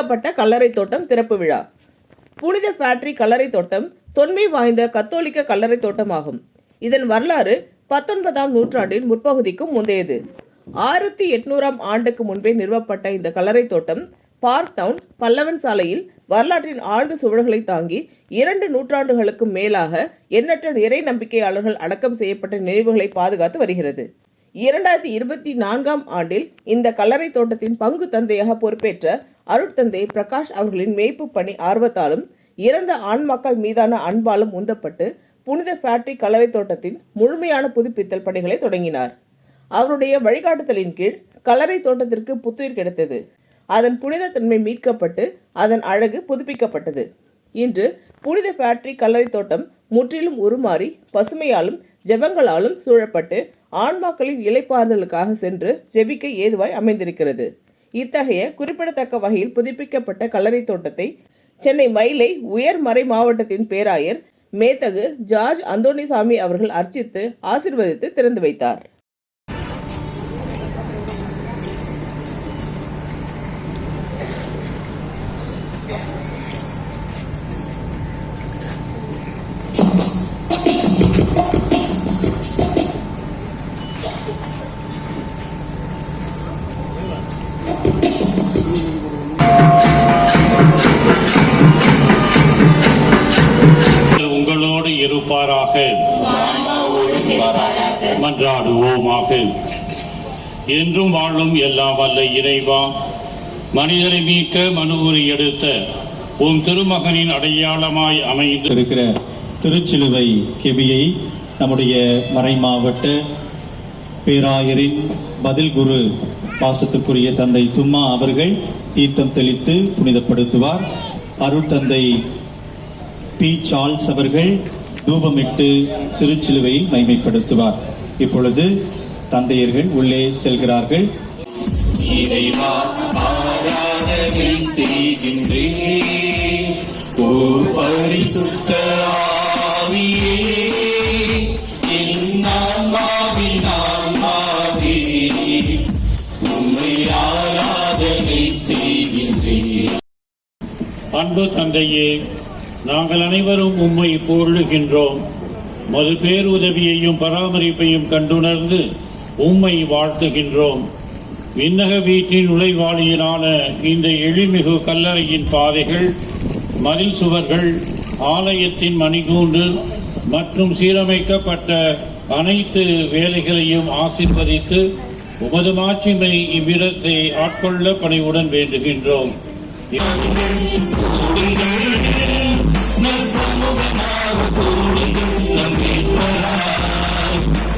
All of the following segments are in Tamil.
அமைக்கப்பட்ட கல்லறை தோட்டம் திறப்பு விழா. புனித ஃபேக்டரி கல்லறை தோட்டம் தொன்மை வாய்ந்த கத்தோலிக்க கல்லறை தோட்டமாகும். இதன் வரலாறு பத்தொன்பதாம் நூற்றாண்டின் முற்பகுதிக்கும் முந்தையது. ஆயிரத்தி எட்நூறாம் ஆண்டுக்கு முன்பே நிறுவப்பட்ட இந்த கல்லறை தோட்டம் பார்க் டவுன் பல்லவன் சாலையில் வரலாற்றின் ஆழ்ந்த சுவடுகளை தாங்கி இரண்டு நூற்றாண்டுகளுக்கும் மேலாக எண்ணற்ற இறை நம்பிக்கையாளர்கள் அடக்கம் செய்யப்பட்ட நினைவுகளை பாதுகாத்து வருகிறது. இரண்டாயிரத்தி இருபத்தி நான்காம் ஆண்டில் இந்த கல்லறை தோட்டத்தின் பங்கு தந்தையாக பொறுப்பேற்ற அருட்தந்தை பிரகாஷ் அவர்களின் மேய்ப்பு பணி ஆர்வத்தாலும் இறந்த ஆண்மக்கள் மீதான அன்பாலும் உந்தப்பட்டு புனித ஃபேக்டரி கல்லறை தோட்டத்தின் முழுமையான புதுப்பித்தல் பணிகளை தொடங்கினார். அவருடைய வழிகாட்டுதலின் கீழ் கல்லறை தோட்டத்திற்கு புத்துயிர் கிடைத்தது. அதன் புனிதத்தன்மை மீட்கப்பட்டு அதன் அழகு புதுப்பிக்கப்பட்டது. இன்று புனித ஃபேக்டரி கல்லறை தோட்டம் முற்றிலும் உருமாறி பசுமையாலும் ஜெபங்களாலும் சூழப்பட்டு ஆன்மாக்களின் இலைப்பாறுதலுக்காக சென்று ஜெபிக்க ஏதுவாய் அமைந்திருக்கிறது. இத்தகைய குறிப்பிடத்தக்க வகையில் புதுப்பிக்கப்பட்ட கல்லறை தோட்டத்தை சென்னை மயிலை உயர்மறை மாவட்டத்தின் பேராயர் மேத்தகு ஜார்ஜ் அந்தோணிசாமி அவர்கள் அர்ச்சித்து ஆசிர்வதித்து திறந்து வைத்தார். ஆக என்றும் வாழும் எல்லாம் வல்ல இறைவா மனிதரை மீட்க மனுவுரி எடுத்த உன் திருமகனின் அடையாளமாய் அமைந்து இருக்கிற திருச்சிலுவை கெபியை நம்முடைய மறை மாவட்ட பேராயரின் பதில் குரு பாசத்துக்குரிய தந்தை தும்மா அவர்கள் தீர்த்தம் தெளித்து புனிதப்படுத்துவார். அருட்தந்தை பி சார்ல்ஸ் அவர்கள் தூபமிட்டு திருச்சிலுவையில் மைமைப்படுத்துவார். இப்பொழுது தந்தையர்கள் உள்ளே செல்கிறார்கள். அன்பு தந்தையே நாங்கள் அனைவரும் உம்மை புகழுகின்றோம் மது பேருதவியையும் பராமரிப்பையும் கண்டுணர்ந்து உம்மை வாழ்த்துகின்றோம். விண்ணக வீட்டின் நுழைவாளியிலான இந்த எழிமிகு கல்லறையின் பாதைகள் மதில் சுவர்கள் ஆலயத்தின் மணிகூண்டு மற்றும் சீரமைக்கப்பட்ட அனைத்து வேலைகளையும் ஆசீர்வதித்து உமது மாட்சிமை இவ்விடத்தை ஆட்கொள்ள பணிவுடன் வேண்டுகின்றோம்.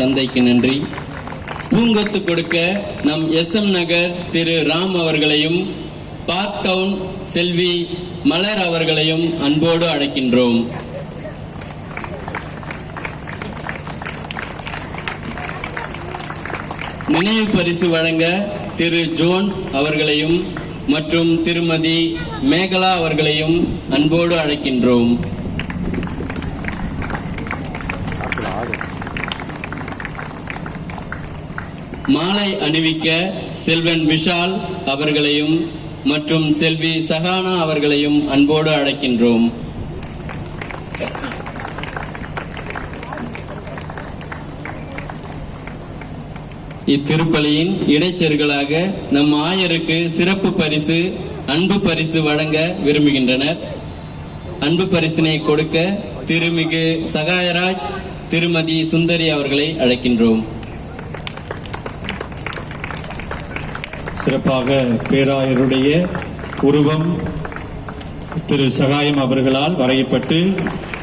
தந்தைக்கு நன்றி. பூங்கொத்து கொடுக்க நம் எஸ் எம் நகர் திரு ராம் அவர்களையும் பார்க் டவுன் செல்வி மலர் அவர்களையும் அன்போடு அழைக்கின்றோம். நினைவு பரிசு வழங்க திரு ஜோன் அவர்களையும் மற்றும் திருமதி மேகலா அவர்களையும் அன்போடு அழைக்கின்றோம். மாலை அணிவிக்க செல்வன் விஷால் அவர்களையும் மற்றும் செல்வி சஹானா அவர்களையும் அன்போடு அழைக்கின்றோம். இத்திருப்பலியின் இடைச்செருகளாக நம் ஆயருக்கு சிறப்பு பரிசு அன்பு பரிசு வழங்க விரும்புகின்றனர். அன்பு பரிசினை கொடுக்க திருமிகு சகாயராஜ் திருமதி சுந்தரி அவர்களை அழைக்கின்றோம். சிறப்பாக பேராயருடைய உருவம் திரு சகாயம் அவர்களால் வரையப்பட்டு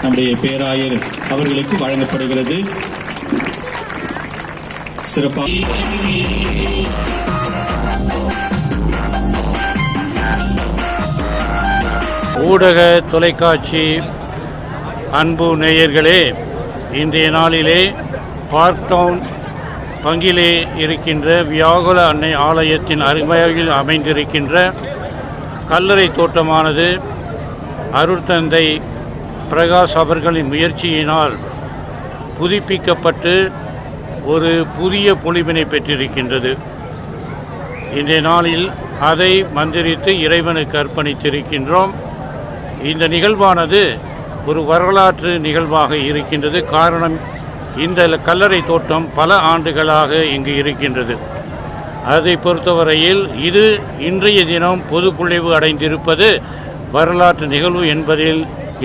நம்முடைய பேராயர் அவர்களுக்கு வழங்கப்படுகிறது. சிறப்பாக ஊடக தொலைக்காட்சி அன்பு நேயர்களே இன்றைய நாளிலே பார்க் டவுன் பங்கிலே இருக்கின்ற வியாகுல அன்னை ஆலயத்தின் அருமையில் அமைந்திருக்கின்ற கல்லறை தோட்டமானது அருட்தந்தை பிரகாஷ் அவர்களின் முயற்சியினால் புதுப்பிக்கப்பட்டு ஒரு புதிய பொலிவினை பெற்றிருக்கின்றது. இன்றைய நாளில் அதை மந்திரித்து இறைவனுக்கு அர்ப்பணித்திருக்கின்றோம். இந்த நிகழ்வானது ஒரு வரலாற்று நிகழ்வாக இருக்கின்றது. காரணம் இந்த கல்லறை தோட்டம் பல ஆண்டுகளாக இங்கு இருக்கின்றது. அதை பொறுத்தவரையில் இது இன்றைய தினம் பொதுக்குழிவு அடைந்திருப்பது வரலாற்று நிகழ்வு என்பதில்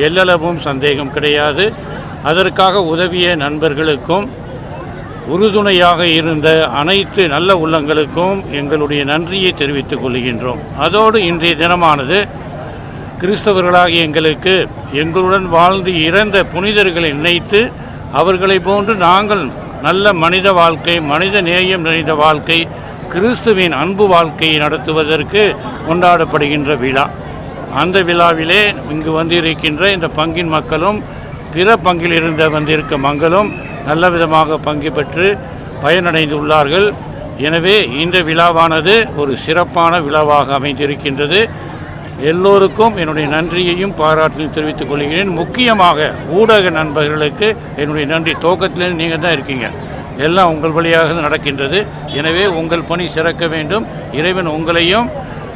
எல்லளவும் சந்தேகம் கிடையாது. அதற்காக உதவிய நண்பர்களுக்கும் உறுதுணையாக இருந்த அனைத்து நல்ல உள்ளங்களுக்கும் எங்களுடைய நன்றியை தெரிவித்துக் கொள்கின்றோம். அதோடு இன்றைய தினமானது கிறிஸ்தவர்களாக எங்களுக்கு எங்களுடன் வாழ்ந்து இறந்த புனிதர்களை நினைத்து அவர்களை போன்று நாங்கள் நல்ல மனித வாழ்க்கை மனித நேயம் நிறைந்த வாழ்க்கை கிறிஸ்துவின் அன்பு வாழ்க்கையை நடத்துவதற்கு கொண்டாடப்படுகின்ற விழா. அந்த விழாவிலே இங்கு வந்திருக்கின்ற இந்த பங்கின் மக்களும் பிற பங்கில் இருந்த வந்திருக்க மக்களும் நல்ல விதமாக பங்கு பெற்று பயனடைந்துள்ளார்கள். எனவே இந்த விழாவானது ஒரு சிறப்பான விழாவாக அமைந்திருக்கின்றது. எல்லோருக்கும் என்னுடைய நன்றியையும் பாராட்டையும் தெரிவித்துக் கொள்கிறேன். முக்கியமாக ஊடக நண்பர்களுக்கு என்னுடைய நன்றி. துவக்கத்திலேருந்து நீங்கள் தான் இருக்கீங்க. எல்லாம் உங்கள் வழியாக நடக்கின்றது. எனவே உங்கள் பணி சிறக்க வேண்டும். இறைவன் உங்களையும்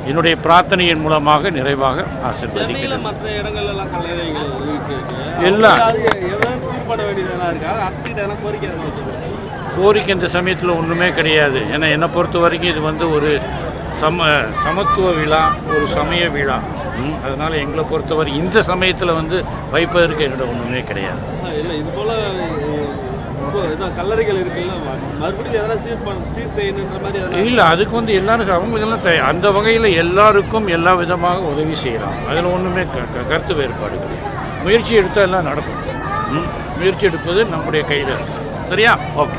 என்னுடைய பிரார்த்தனையின் மூலமாக நிறைவாக ஆசீர்வதிக்கிறேன் எல்லாம்? கோரிக்கை இந்த சமயத்தில் ஒன்றுமே கிடையாது. ஏன்னா என்னை பொறுத்த வரைக்கும் இது வந்து ஒரு சம சமத்துவ விழா ஒரு சமய விழா. ம், அதனால எங்களை பொறுத்தவரை இந்த சமயத்தில் வந்து வைப்பதற்கு என்னோட ஒன்றுமே கிடையாது. இல்ல இது போல கல்லறைகள் இருக்குல்ல மறுபடியும் எதனா சீர் சீர் செய்யணுன்ற மாதிரி இல்லை அதுக்கு வந்து எல்லாரும் அவங்களுக்கெல்லாம் தே- அந்த வகையில் எல்லாருக்கும் எல்லா விதமாக உதவி செய்யலாம். அதில் ஒன்றுமே க கருத்து வேறுபாடு முயற்சி எடுத்தால் எல்லாம் நடக்கும். முயற்சி எடுப்பது நம்முடைய கையில் சரியா? ஓகே.